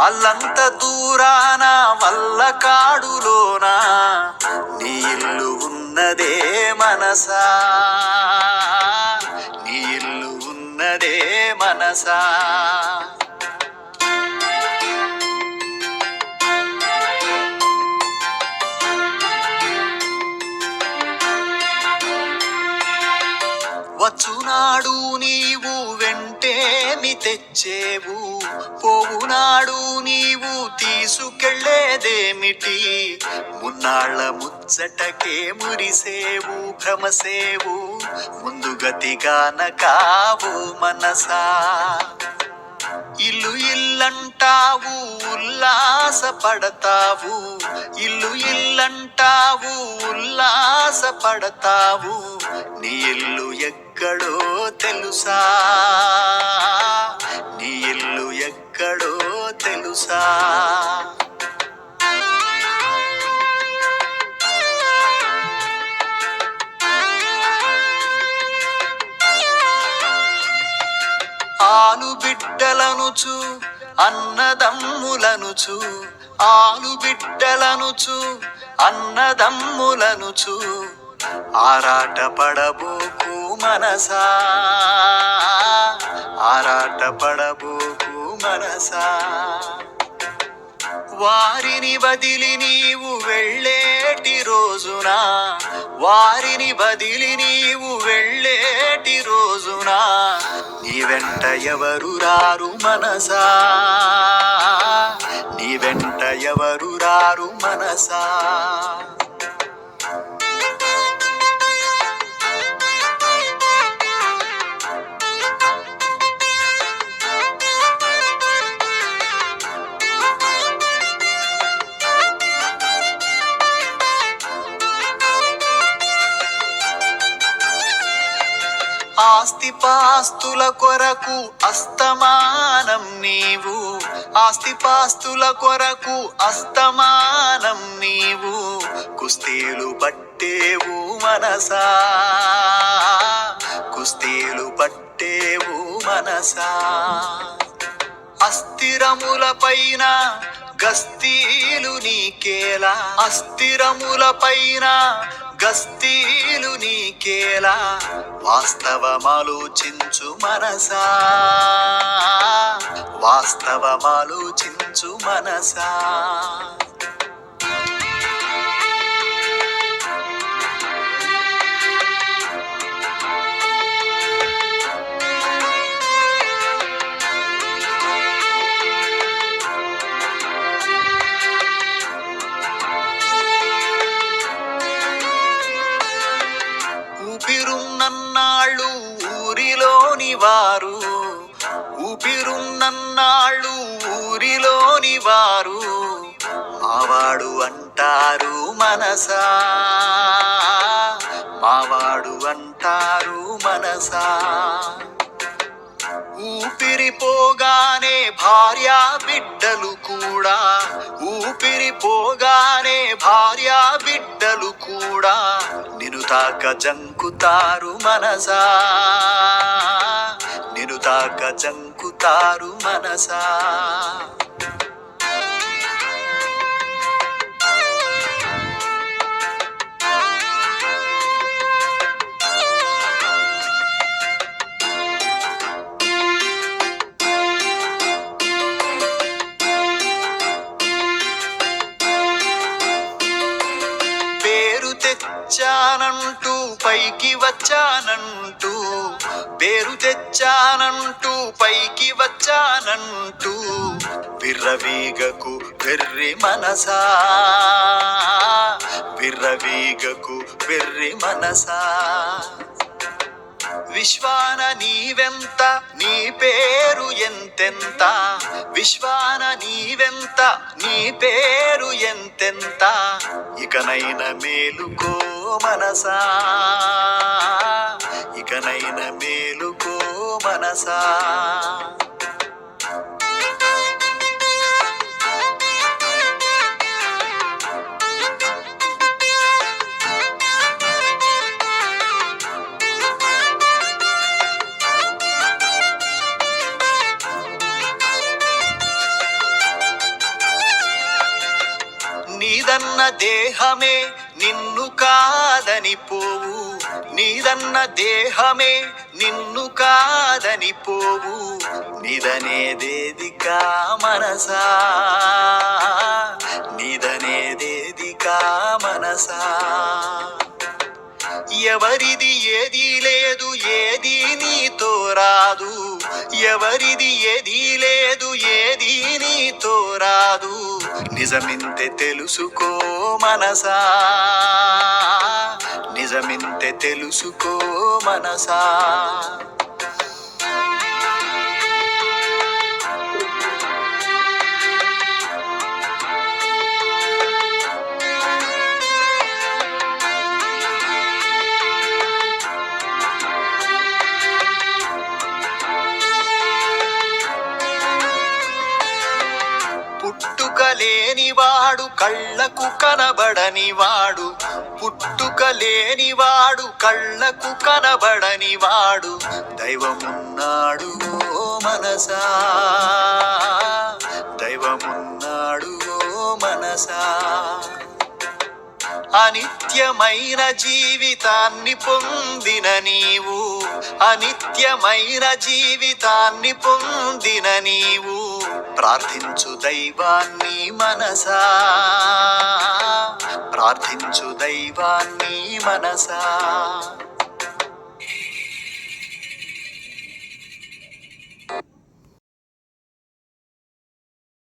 అల్లంత దూరాన వల్ల కాడులోన? నీ ఇల్లు ఉన్నదే మనసా? నీ ఇల్లు ఉన్నదే మనసా? వచ్చునాడు నీవు వెంటేమి తెచ్చేవు. పోవునాడు నీవు తీసుకెళ్ళేదేమిటి? మున్నాళ్ళ ముచ్చటకే మురిసేవు భ్రమసేవు. ముందుగతిగాన కావు మనసా. ఇల్లు ఇల్లంటావు ఉల్లాస పడతావు ఇల్లు ఇల్లంటావు ఉల్లాస పడతావు నీ ఇల్లు ఎక్కడో తెలుసా? నీ ఇల్లు ఎక్కడో తెలుసా? ఆలు బిడ్డలనుచు అన్నదమ్ములనుచు ఆలు బిడ్డలనుచు అన్నదమ్ములనుచు ఆరాట పడబోకు మనసా ఆరాట పడబోకు మనసా. వారిని వదిలి నీవు వెళ్ళే వెళ్ళేటి రోజున? వారిని బదిలి నీవు వెళ్ళేటి రోజున? నీ వెంట ఎవరు రారు మనసా? నీ వెంట ఎవరు రారు మనసా? ఆస్తిపాస్తుల కొరకు అస్తమానం నీవు. ఆస్తిపాస్తుల కొరకు అస్తమానం నీవు. కుస్తీలు పట్టేవు మనసా. కుస్తీలు పట్టేవు మనసా. అస్థిరముల పైన గస్తీలు నీకేలా? అస్థిరముల పైన గస్తీలు నీకేలా? వాస్తవమాలోచించు మనసా? వాస్తవమాలోచించు మనసా? ఊరిలోని వారు ఊపిరున్నన్నాళ్ళు ఊరిలోని వారు మావాడు అంటారు మనసా. మావాడు అంటారు మనసా. ఊపిరిపోగానే భార్యా బిడ్డలు కూడా ఊపిరిపోగానే భార్య బిడ్డలు కూడా నిను తాక జంకుతారు మనసా. దాక జంకుతారు మనసా. పేరు తెచ్చానంటూ పైకి వచ్చానంటూ పేరు తెచ్చానంటూ పైకి వచ్చానంటూ విర్రవీగకు వెర్రి మనసా విర్రవీగకు వెర్రి మనసా. విశ్వాన నీవెంత నీ పేరు ఎంతెంత విశ్వాన నీవెంత నీ పేరు ఎంతెంత ఇకనైన మేలుకో. మనసా. ఇకనైన మేలుకో మనసా. దేహమే నిన్ను కాదని పోవు. నీదన్న దేహమే నిన్ను కాదని పోవు. నిదనేదేదికా మనసా? నిదనేదేదికా మనసా? ఎవరిది ఏది లేదు ఏది నీతో రాదు ఎవరిది ఏది లేదు ఏది నీతో రాదు నిజమింతే తెలుసుకో మనసా. నిజమింతే తెలుసుకో మనసా. వాడు కళ్ళకు కనబడనివాడు పుట్టుక లేనివాడు కళ్ళకు కనబడనివాడు దైవమున్నాడు ఓ మనసా. దైవమున్నాడు ఓ మనసా. అనిత్యమైన జీవితాన్ని పొందిన నీవు అనిత్యమైన జీవితాన్ని పొందిన నీవు ప్రార్థించు దైవాన్ని మనసా. ప్రార్థించు దైవాన్ని మనసా.